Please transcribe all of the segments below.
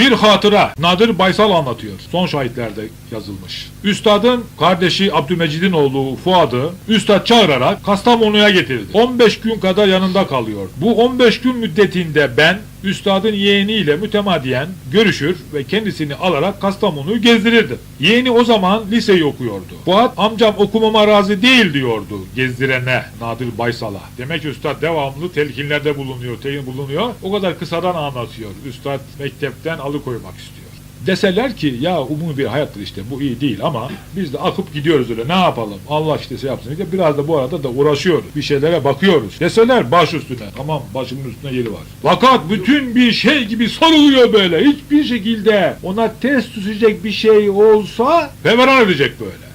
Bir hatıra Nadir Baysal anlatıyor. Son şahitlerde yazılmış. Üstadın kardeşi Abdülmecid'in oğlu Fuad'ı Üstad çağırarak Kastamonu'ya getirdi. 15 gün kadar yanında kalıyor. Bu 15 gün müddetinde ben Üstadın yeğeniyle mütemadiyen görüşür ve kendisini alarak Kastamonu'yu gezdirirdim. Yeğeni o zaman liseyi okuyordu. Fuat amcam okumama razı değil diyordu gezdirene Nadir Baysal'a. Demek Üstad devamlı telkinlerde bulunuyor, telkin bulunuyor. O kadar kısadan anlatıyor. Üstad mektepten alıkoymak istiyor. Deseler ki ya umumi bir hayattır işte bu iyi değil ama biz de akıp gidiyoruz öyle ne yapalım Allah işte şey yapsın diye biraz da bu arada da uğraşıyoruz bir şeylere bakıyoruz deseler baş üstüne tamam başımın üstüne yeri var fakat bütün bir şey gibi sarılıyor böyle hiçbir şekilde ona ters düşecek bir şey olsa feveran edecek böyle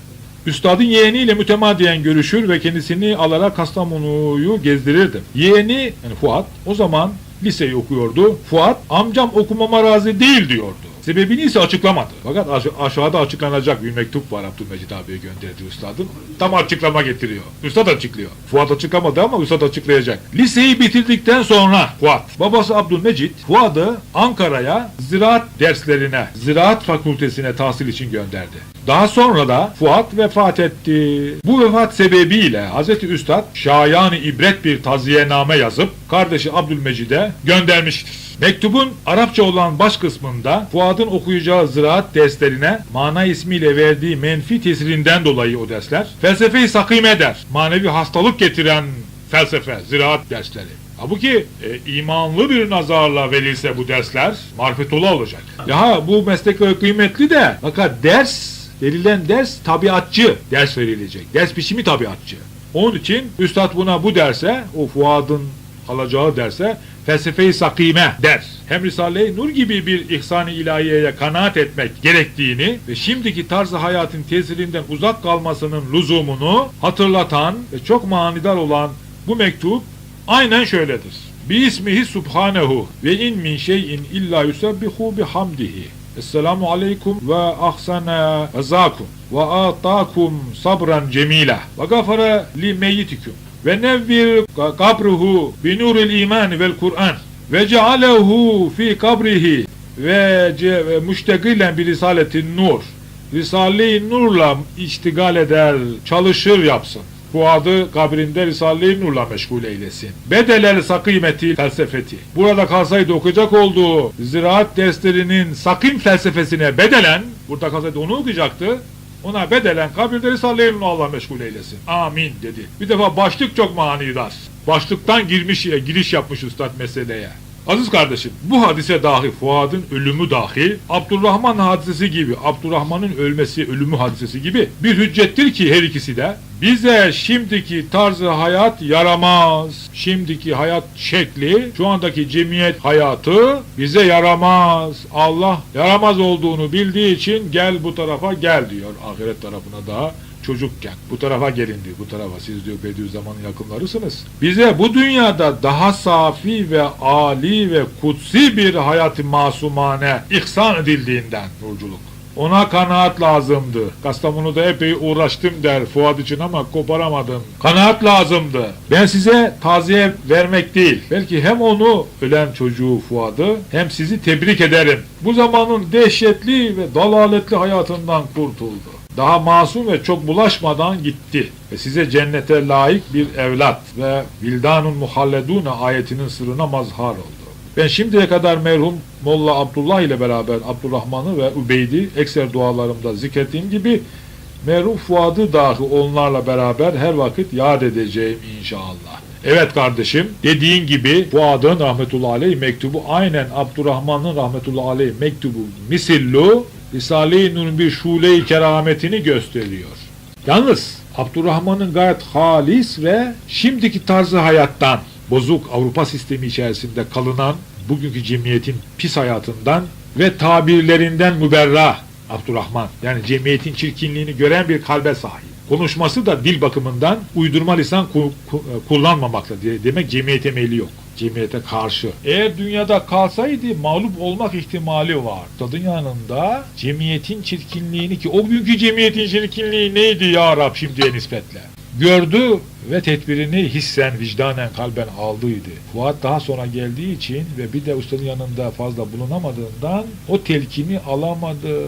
Üstadın yeğeniyle mütemadiyen görüşür ve kendisini alarak Kastamonu'yu gezdirirdim. Yeğeni yani Fuat o zaman liseyi okuyordu. Fuat amcam okumama razı değil diyordu. Sebebini ise açıklamadı. Fakat aş- aşağıda açıklanacak bir mektup var Abdülmecid abiye gönderdiği üstadın. Tam açıklama getiriyor. Üstad açıklıyor. Fuat açıklamadı ama üstad açıklayacak. Liseyi bitirdikten sonra Fuat, babası Abdülmecid, Fuat'ı Ankara'ya ziraat derslerine, ziraat fakültesine tahsil için gönderdi. Daha sonra da Fuat vefat etti. Bu vefat sebebiyle Hz. Üstad şayan ibret bir taziyename yazıp kardeşi Abdülmecid'e göndermiştir. Mektubun Arapça olan baş kısmında Fuad'ın okuyacağı ziraat derslerine mana ismiyle verdiği menfi tesirinden dolayı o dersler felsefeyi sakime der. Manevi hastalık getiren felsefe, ziraat dersleri. Halbuki e, imanlı bir nazarla verilse bu dersler marifetullah olacak. Ya bu meslek kıymetli de fakat ders verilen ders tabiatçı ders verilecek. Ders biçimi tabiatçı. Onun için Üstad buna bu derse, o Fuad'ın alacağı derse felsefe-i sakime der. Hem Risale-i Nur gibi bir ihsan-ı ilahiyeye kanaat etmek gerektiğini ve şimdiki tarzı hayatın tesirinden uzak kalmasının lüzumunu hatırlatan ve çok manidar olan bu mektup aynen şöyledir. Bi ismihi subhanehu ve in min şeyin illa yusebbihu bihamdihi. Esselamu aleyküm ve ahsana ezakum ve atakum sabran cemila ve gafara li meyyitikum ve nevvir kabruhu bi nuril iman vel Kur'an ve cealehu fi kabrihi ve, müştegilen bir risaletin nur. Risale-i Nur'la iştigal eder, çalışır yapsın. Fuadı kabrinde Risale-i Nur'la meşgul eylesin. Bedelel sakimeti felsefeti. Burada kalsaydı okuyacak olduğu ziraat derslerinin sakim felsefesine bedelen, burada kalsaydı onu okuyacaktı. Ona bedelen kabirde Risale-i Nur'la Allah meşgul eylesin. Amin dedi. Bir defa başlık çok manidar. Başlıktan girmiş, giriş yapmış üstad meseleye. Aziz kardeşim, bu hadise dahi Fuad'ın ölümü dahi Abdurrahman hadisesi gibi, Abdurrahman'ın ölmesi, ölümü hadisesi gibi bir hüccettir ki her ikisi de bize şimdiki tarzı hayat yaramaz. Şimdiki hayat şekli, şu andaki cemiyet hayatı bize yaramaz. Allah yaramaz olduğunu bildiği için gel bu tarafa gel diyor ahiret tarafına da çocukken bu tarafa gelin diyor bu tarafa siz diyor Bediüzzaman'ın yakınlarısınız. Bize bu dünyada daha safi ve ali ve kutsi bir hayat-ı masumane ihsan edildiğinden nurculuk. Ona kanaat lazımdı. Kastamonu'da epey uğraştım der Fuat için ama koparamadım. Kanaat lazımdı. Ben size taziye vermek değil. Belki hem onu ölen çocuğu Fuad'ı hem sizi tebrik ederim. Bu zamanın dehşetli ve dalaletli hayatından kurtuldu. Daha masum ve çok bulaşmadan gitti. Ve size cennete layık bir evlat ve vildanun muhalledune ayetinin sırrına mazhar oldu. Ben şimdiye kadar merhum Molla Abdullah ile beraber Abdurrahman'ı ve Übeyd'i ekser dualarımda zikrettiğim gibi merhum Fuad'ı dahi onlarla beraber her vakit yad edeceğim inşallah. Evet kardeşim dediğin gibi Fuad'ın rahmetullahi aleyh mektubu aynen Abdurrahman'ın rahmetullahi aleyh mektubu misillu Risale-i Nur'un bir şule-i kerametini gösteriyor. Yalnız Abdurrahman'ın gayet halis ve şimdiki tarzı hayattan bozuk Avrupa sistemi içerisinde kalınan bugünkü cemiyetin pis hayatından ve tabirlerinden müberra Abdurrahman. Yani cemiyetin çirkinliğini gören bir kalbe sahip. Konuşması da dil bakımından uydurma lisan ku- ku- kullanmamakla demek cemiyete meyli yok. Cemiyete karşı. Eğer dünyada kalsaydı mağlup olmak ihtimali var. Tadın yanında cemiyetin çirkinliğini ki o günkü cemiyetin çirkinliği neydi ya Rab şimdiye nispetle? Gördü ve tedbirini hissen, vicdanen, kalben aldıydı. Fuat daha sonra geldiği için ve bir de ustanın yanında fazla bulunamadığından o telkini alamadı.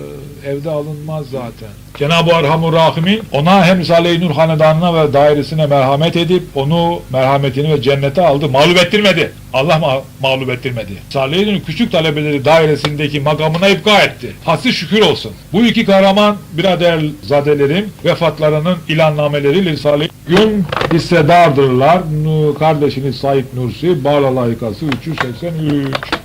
Evde alınmaz zaten. Cenab-ı Erhamur Rahimin ona hem Risale-i Nur hanedanına ve dairesine merhamet edip onu merhametini ve cennete aldı. Mağlup ettirmedi. Allah ma- mağlup ettirmedi. Risale-i Nur'un küçük talebeleri dairesindeki makamına ipka etti. Hası şükür olsun. Bu iki kahraman birader zadelerim vefatlarının ilannameleri Risale-i gün hissedardırlar. Kardeşiniz Said Nursi, Bağla Layıkası 383.